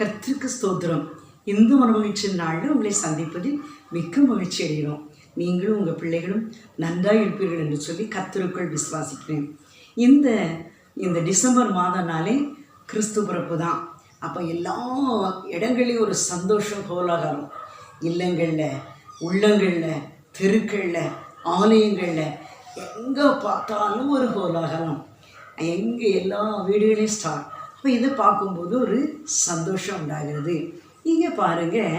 கத்திற்கு ஸ்தோத்திரம். இந்து மனமகிழ்ச்சி நாளில் உங்களை சந்திப்பதில் மிக்க மகிழ்ச்சி அடைகிறோம். நீங்களும் உங்கள் பிள்ளைகளும் நன்றாக இருப்பீர்கள் என்று சொல்லி கர்த்தருக்குள் விசுவாசிக்கிறேன். இந்த இந்த டிசம்பர் மாதம்னாலே கிறிஸ்து பிறப்பு தான் அப்போ எல்லா இடங்களையும் ஒரு சந்தோஷம் கோலாகலம். இல்லங்களில் உள்ளங்களில் தெருக்களில் ஆலயங்களில் எங்கே பார்த்தாலும் ஒரு கோலாகலம். எங்கே எல்லா வீடுகளையும் ஸ்டார்ட் அப்போ இதை பார்க்கும்போது ஒரு சந்தோஷம் உண்டாகிறது. இங்கே பாருங்கள்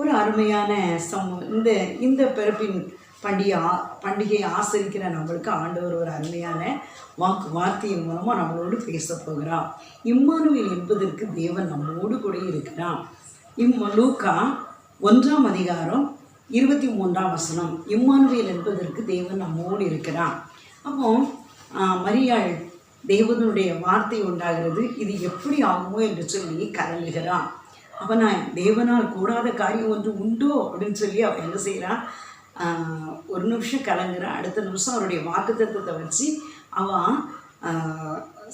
ஒரு அருமையான சம இந்த இந்த பிறப்பின் பண்டிகை ஆ பண்டிகையை ஆசரிக்கிற நம்மளுக்கு ஆண்டவர் ஒரு அருமையான வாக்கு வார்த்தையின் மூலமாக நம்மளோடு பேச போகிறார். இம்மானுவேல் என்பதற்கு தேவன் நம்மோடு கூட இருக்கிறான் இம் லூக்கா ஒன்றாம் அதிகாரம் இருபத்தி மூன்றாம் வசனம். இம்மானுவேல் என்பதற்கு தேவன் நம்மோடு இருக்கிறான் அப்போ மரியாள் தேவனுடைய வார்த்தை உண்டாகிறது. இது எப்படி ஆகுமோ என்று சொல்லி கரலுகிறான் அவனா நான் தேவனால் கூடாத காரியம் ஒன்று உண்டோ அப்படின்னு சொல்லி அவன் என்ன செய்கிறான்? ஒரு நிமிஷம் கலங்குறான். அடுத்த நிமிஷம் அவருடைய வாக்குத்தத்தத்தை வச்சு அவன்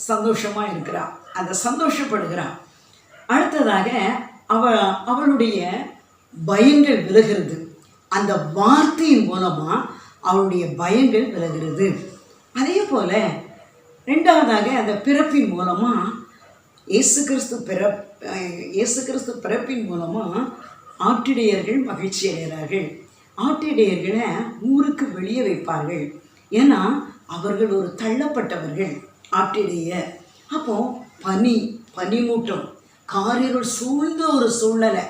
சந்தோஷமாக இருக்கிறான். அந்த சந்தோஷப்படுகிறான். அடுத்ததாக அவ அவளுடைய பயங்கள் விலகிறது. அந்த வார்த்தையின் மூலமாக அவளுடைய பயங்கள் விலகிறது. அதே போல் ரெண்டாவதாக அந்த பிறப்பின் மூலமாக இயேசு கிறிஸ்து பிறப் இயேசு கிறிஸ்து பிறப்பின் மூலமாக ஆட்டிடையர்கள் மகிழ்ச்சி அடைகிறார்கள். ஆட்டிடையர்களை ஊருக்கு வெளியே வைப்பார்கள். ஏன்னா அவர்கள் ஒரு தள்ளப்பட்டவர்கள் ஆட்டிடையர் அப்போ பனி பனிமூட்டம் காரிருள் சூழ்ந்த ஒரு சூழ்நிலை.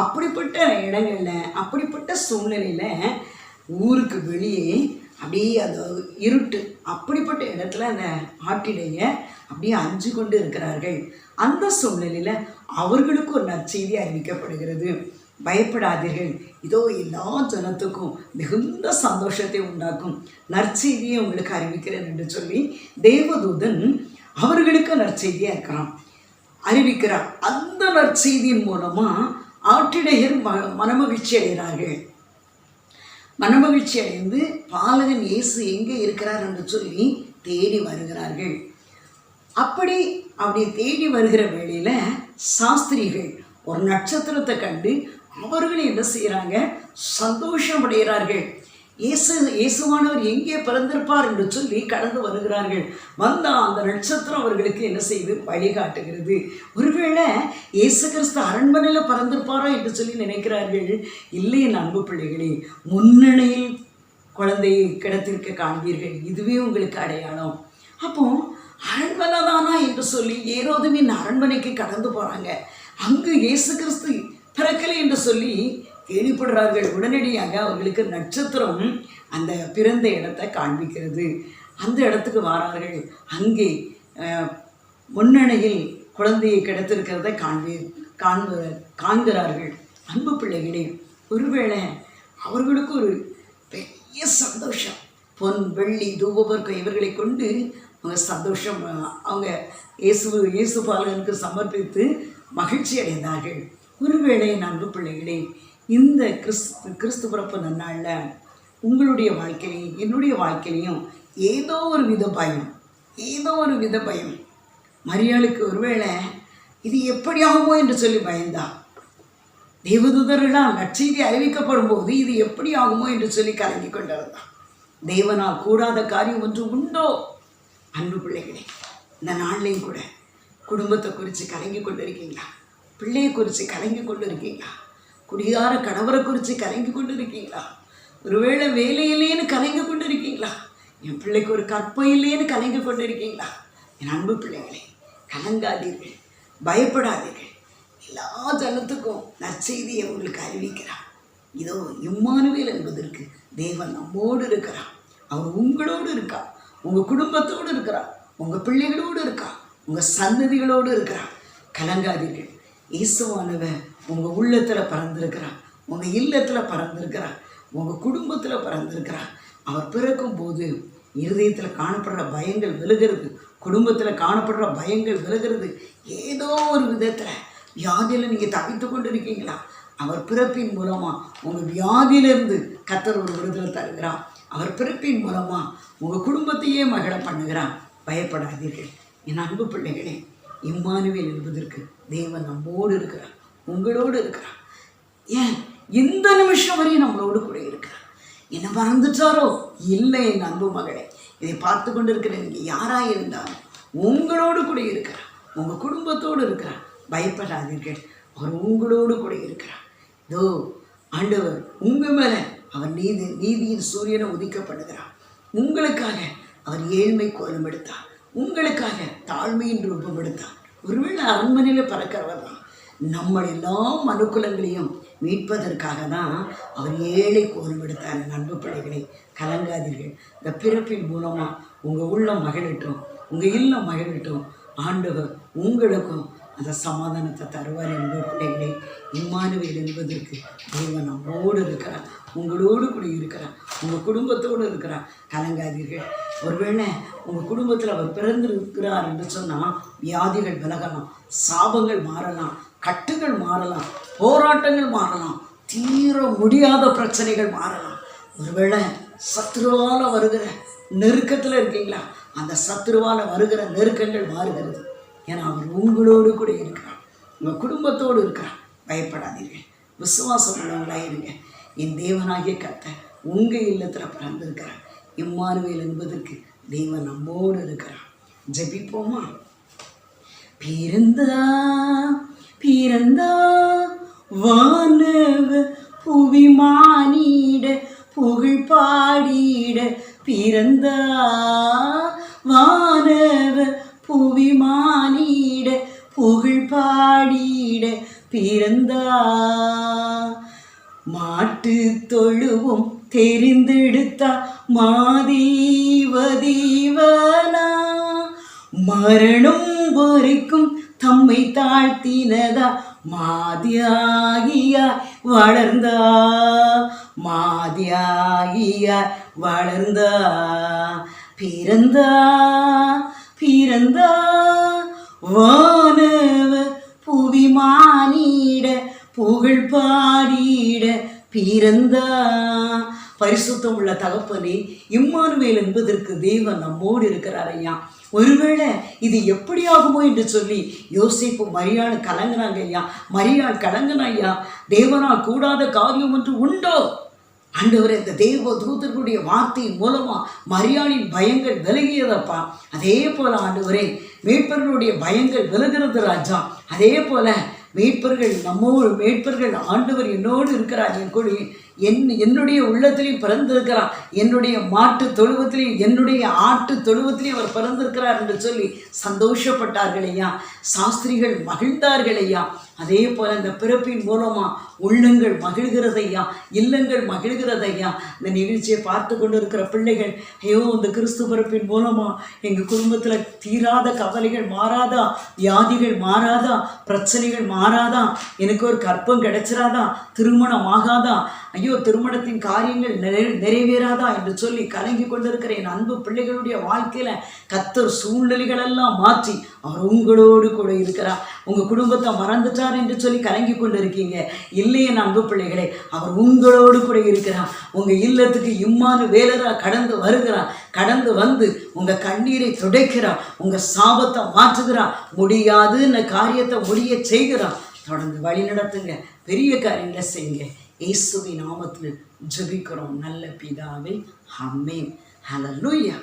அப்படிப்பட்ட இடங்களில் அப்படிப்பட்ட சூழ்நிலையில் ஊருக்கு வெளியே அப்படியே அந்த இருட்டு அப்படிப்பட்ட இடத்துல அந்த ஆட்டிடைய அப்படியே அஞ்சு கொண்டு இருக்கிறார்கள். அந்த சூழ்நிலையில் அவர்களுக்கு ஒரு நற்செய்தி அறிவிக்கப்படுகிறது. பயப்படாதீர்கள். இதோ எல்லா ஜனத்துக்கும் மிகுந்த சந்தோஷத்தை உண்டாக்கும் நற்செய்தியை உங்களுக்கு அறிவிக்கிறேன் என்று சொல்லி தேவதூதன் அவர்களுக்கு நற்செய்தியாக இருக்கிறான். அறிவிக்கிறார். அந்த நற்செய்தியின் மூலமாக ஆட்டிடையர் ம மனமகிழ்ச்சி அடைகிறார்கள். மனமகிழ்ச்சி அடைந்து பாலகன் இயேசு எங்கே இருக்கிறார் என்று சொல்லி தேடி வருகிறார்கள். அப்படி அப்படி தேடி வருகிற வேளையில் சாஸ்திரிகள் ஒரு நட்சத்திரத்தை கண்டு அவர்கள் என்ன செய்கிறாங்க சந்தோஷம் அடைகிறார்கள் இயேசு இயேசுவானவர் எங்கே பிறந்திருப்பார் என்று சொல்லி கடந்து வருகிறார்கள். வந்தால் அந்த நட்சத்திரம் அவர்களுக்கு என்ன செய்து? வழிகாட்டுகிறது. ஒருவேளை இயேசு கிறிஸ்து அரண்மனையில் பிறந்திருப்பாரோ என்று சொல்லி நினைக்கிறார்கள். இல்லை என் அன்பு பிள்ளைகளே முன்னணியில் குழந்தையை கிடத்திருக்க காண்பீர்கள். இதுவே உங்களுக்கு அடையாளம். அப்போ அரண்மனை தானா என்று சொல்லி ஏரோதுவின் அரண்மனைக்கு கடந்து போகிறாங்க அங்கு இயேசு கிறிஸ்து பிறக்கலை என்று சொல்லி கேள்விப்படுறார்கள். உடனடியாக அவர்களுக்கு நட்சத்திரம் அந்த பிறந்த இடத்தை காண்பிக்கிறது. அந்த இடத்துக்கு வாரார்கள். அங்கே முன்னணையில் முன்னணியில் குழந்தையை கிடைத்திருக்கிறத காண்பி காண்ப காண்கிறார்கள். அன்பு பிள்ளைகளே ஒருவேளை அவர்களுக்கு ஒரு பெரிய சந்தோஷம். பொன் வெள்ளி தூபவர்க்கம் இவர்களை கொண்டு அவங்க சந்தோஷம் அவங்க இயேசு இயேசு பாலகனுக்கு சமர்ப்பித்து மகிழ்ச்சி அடைந்தார்கள் ஒருவேளை என் அன்பு பிள்ளைகளே இந்த கிறிஸ்து கிறிஸ்து பிறப்பு நன்னாளில் உங்களுடைய வாழ்க்கையிலையும் என்னுடைய வாழ்க்கையிலையும் ஏதோ ஒரு வித பயம் ஏதோ ஒரு வித பயம். மரியாளுக்கு ஒருவேளை இது எப்படியாகுமோ என்று சொல்லி பயந்தா. தேவதூதர்களால் நற்செய்தி அறிவிக்கப்படும் போது இது எப்படி ஆகுமோ என்று சொல்லி கலங்கி கொண்டிருந்தான் தேவனால் கூடாத காரியம் ஒன்று உண்டோ? அன்பு பிள்ளைகளே இந்த நாள்லையும் கூட குடும்பத்தை குறித்து கலங்கி கொண்டு இருக்கீங்களா பிள்ளையை குறித்து கலங்கி கொண்டு இருக்கீங்களா குடிகார கணவரை குறித்து கலங்கி கொண்டு இருக்கீங்களா ஒருவேளை வேலை இல்லையேன்னு கலங்கி கொண்டு இருக்கீங்களா என் பிள்ளைக்கு ஒரு கற்பம் இல்லையேன்னு கலங்கி கொண்டு இருக்கீங்களா என் அன்பு பிள்ளைகளே கலங்காதீர்கள் பயப்படாதீர்கள். எல்லா ஜனத்துக்கும் நற்செய்தியை உங்களுக்கு அறிவிக்கிறார் இதோ இம்மானுவேல் என்பதற்கு தேவன் நம்மோடு இருக்கிறான். அவர் உங்களோடு இருக்கா உங்கள் குடும்பத்தோடு இருக்கிறான் உங்கள் பிள்ளைகளோடு இருக்கா உங்கள் சந்ததிகளோடு இருக்கிறான். கலங்காதீர்கள். இயேசுவானவர் உங்கள் உள்ளத்தில் பறந்திருக்கிறார் உங்கள் இல்லத்தில் பறந்திருக்கிறார் உங்கள் குடும்பத்தில் பறந்திருக்கிறார் அவர் பிறக்கும் போது இருதயத்தில் காணப்படுற பயங்கள் விலகிறது. குடும்பத்தில் காணப்படுற பயங்கள் விலகிறது. ஏதோ ஒரு விதத்தில் வியாதியில் நீங்கள் தவித்து கொண்டு இருக்கீங்களா அவர் பிறப்பின் மூலமாக உங்கள் வியாதியிலிருந்து கத்தர் ஒரு விடுதலை தருகிறார். அவர் பிறப்பின் மூலமாக உங்கள் குடும்பத்தையே மகிழ பண்ணுகிறார். பயப்படாதீர்கள். என் அன்பு பிள்ளைகளே இம்மானுவேல் என்பதற்கு தேவன் நம்மோடு இருக்கிறார் உங்களோடு இருக்கிறார். ஏன்? இந்த நிமிஷம் வரையும் நம்மளோடு கூட இருக்கிறார். என்ன மறந்துட்டாரோ? இல்லை என் அன்பு மகளே. இதை பார்த்து கொண்டு இருக்கிற நீங்கள் யாராக இருந்தாலும் உங்களோடு கூட இருக்கிறார். உங்கள் குடும்பத்தோடு இருக்கிறார். பயப்படாதீர்கள். அவர் உங்களோடு கூட இருக்கிறார். இதோ ஆண்டவர் உங்கள் மேலே அவர் நீதி நீதியின் சூரியனை உதிக்கப்படுகிறார். உங்களுக்காக அவர் ஏழ்மை கோலம் எடுத்தார். உங்களுக்காக தாழ்மையின் ரூபம் எடுத்தார் ஒருவேளை அரண்மனையில் பறக்கிறவர் தான். நம்ம எல்லா மனுக்குலங்களையும் மீட்பதற்காக தான் அவர் ஏழை கோலம் எடுத்தார் நண்பு பிள்ளைகளை கலங்காதீர்கள். இந்த பிறப்பின் மூலமாக உங்கள் உள்ளம் மகிழட்டும் உங்கள் இல்லம் மகிழட்டும். ஆண்டவர் உங்களுக்கும் அந்த சமாதானத்தை தருவார் என்பது பிள்ளைகளே. இம்மானுவேல் என்பதற்கு தேவன் நம்மோடு இருக்கிறார் உங்களோடு கூட இருக்கிறார் உங்கள் குடும்பத்தோடு இருக்கிறார். கலங்காதீர்கள். ஒருவேளை உங்கள் குடும்பத்தில் அவர் பிறந்திருக்கிறார் என்று சொன்னால் வியாதிகள் விலகலாம் சாபங்கள் மாறலாம் கட்டுகள் மாறலாம் போராட்டங்கள் மாறலாம் தீர முடியாத பிரச்சனைகள் மாறலாம். ஒருவேளை சத்ருவால் வருகிற நெருக்கத்தில் இருக்கீங்களா? அந்த சத்ருவால் வருகிற நெருக்கங்கள் மாறுகிறது. ஏன்னா அவர் உங்களோடு கூட இருக்கிறார். உங்கள் குடும்பத்தோடு இருக்கிறார். பயப்படாதீர்கள். விசுவாசம் உள்ளவங்களாக இருங்க என் தேவனாகிய கத்தை உங்கள் இல்லத்தில் பிறந்திருக்கிறார். இம்மானுவேல் என்பதற்கு தெய்வன் நம்மோடு இருக்கிறான் ஜெபிப்போமா? பிறந்தா பிறந்தா? வானவ புவி மானிட புகழ் பாடிட பிறந்தா? வானவ புவி மானிட புகழ் பாடிட பிறந்தா? மாட்டு தொழுவும் தெரிந்தெடுத்தா மாதீவதீவனா மரணம் வரைக்கும் தம்மை தாழ்த்தினதா மாதியாகியா வளர்ந்தா மாதியாகியா வளர்ந்தா பிறந்தா பிறந்தா வானவ புவி மானிட புகழ் பாடிட பிறந்தா பரிசுத்தம் உள்ள தகப்பனே இம்மானுவேல் என்பதற்கு தேவன் நம்மோடு இருக்கிறார் ஐயா. ஒருவேளை இது எப்படி ஆகுமோ என்று சொல்லி யோசிப்பு மரியாள் கலங்குனாங்க ஐயா. மரியாள் கலங்கின ஐயா தேவனால் கூடாத காரியம் ஒன்று உண்டோ? ஆண்டவரே இந்த தேவ தூதர்களுடைய வார்த்தையின் மூலமாக மரியாளின் பயங்கள் விலகியதப்பா. அதே போல ஆண்டவரே மீட்பர்களுடைய பயங்கள் விலகிறது ராஜா. அதே போல மீட்பர்கள் நம்மோடு மீட்பர்கள் ஆண்டவர் என்னோடு இருக்கிறார் என் கூட என் என்னுடைய உள்ளத்திலையும் பிறந்திருக்கிறான். என்னுடைய மாட்டு தொழுவத்திலையும் என்னுடைய ஆட்டு தொழுவத்திலையும் அவர் பிறந்திருக்கிறார் என்று சொல்லி சந்தோஷப்பட்டார்கள் ஐயா. சாஸ்திரிகள் மகிழ்ந்தார்கள் ஐயா. அதே போல் இந்த பிறப்பின் மூலமாக உள்ளங்கள் மகிழ்கிறதையா இல்லங்கள் மகிழ்கிறதையா இந்த நிகழ்ச்சியை பார்த்து கொண்டு இருக்கிற பிள்ளைகள் ஐயோ இந்த கிறிஸ்து பிறப்பின் மூலமாக எங்கள் குடும்பத்தில் தீராத கவலைகள் மாறாதா? வியாதிகள் மாறாதா? பிரச்சனைகள் மாறாதா? எனக்கு ஒரு கற்பம் கிடைச்சிராதா? திருமணம் ஆகாதா? ஐயோ திருமணத்தின் காரியங்கள் நிறை நிறைவேறாதா என்று சொல்லி கலங்கி கொண்டிருக்கிற என் அன்பு பிள்ளைகளுடைய வாழ்க்கையில கத்தர் சூழ்நிலைகளெல்லாம் மாற்றி அவர் உங்களோடு கூட இருக்கிறார். உங்க குடும்பத்தை மறந்துட்டார் என்று சொல்லி கலங்கி கொண்டு இருக்கீங்க இல்லையே என் அன்பு பிள்ளைகளே அவர் உங்களோடு கூட இருக்கிறார். உங்க இல்லத்துக்கு இம்மானு வேலரா கடந்து வருகிறார். கடந்து வந்து உங்க கண்ணீரை துடைக்கிறார். உங்க சாபத்தை மாற்றுகிறார். முடியாதுன்னு காரியத்தை முடிய செய்கிறார். தொடர்ந்து வழி நடத்துங்க பெரிய காரியங்களை செய்யுங்க. இயேசுவின் நாமத்தில் ஜெபிக்கிறோம். நல்ல பிதாவே. Amen hallelujah